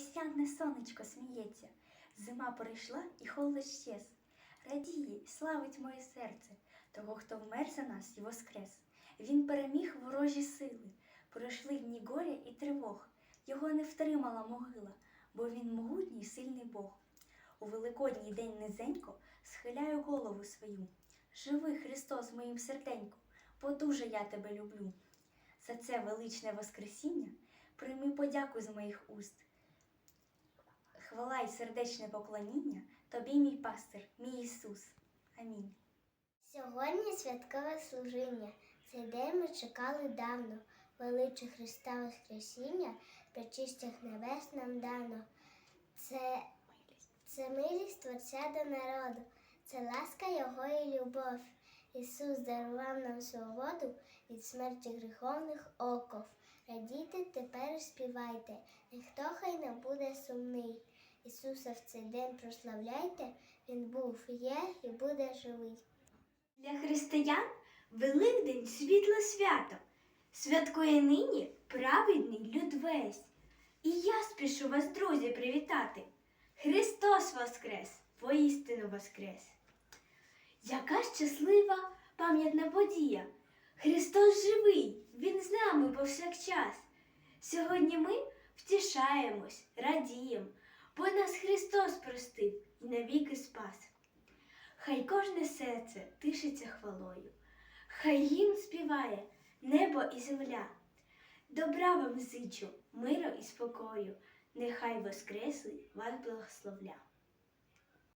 весняне сонечко сміється, зима прийшла і холод щез. Радіє, славить моє серце, того, хто вмер за нас і воскрес. Він переміг ворожі сили, пройшли дні горя і тривог. Його не втримала могила, бо він могутній, сильний Бог. У великодній день низенько схиляю голову свою. Живи, Христос, моїм серденько, бо дуже я тебе люблю. За це величне Воскресіння прийми подяку з моїх уст. Хвала й сердечне поклоніння тобі, мій пастир, мій Ісус. Амінь. Сьогодні святкове служіння. Цей день ми чекали давно. Величе Христа Воскресіння, причистих небес нам дано. Це, це милість Творця до народу, це ласка Його і любов. Ісус дарував нам свободу від смерті гріховних оков. Радійте тепер співайте, ніхто хай не буде сумний. Ісуса в цей день прославляйте, Він був, є і буде живий. Для християн Великдень світле свято, святкує нині праведний люд весь. І я спішу вас, друзі, привітати. Христос Воскрес, воістину Воскрес! Яка щаслива пам'ятна подія! Христос живий, Він з нами повсякчас. Сьогодні ми втішаємось, радіємо, бо нас Христос простив і навіки спас. Хай кожне серце тишиться хвалою, хай їм співає небо і земля. Добра вам зичу, миру і спокою, нехай воскресли вас благословля.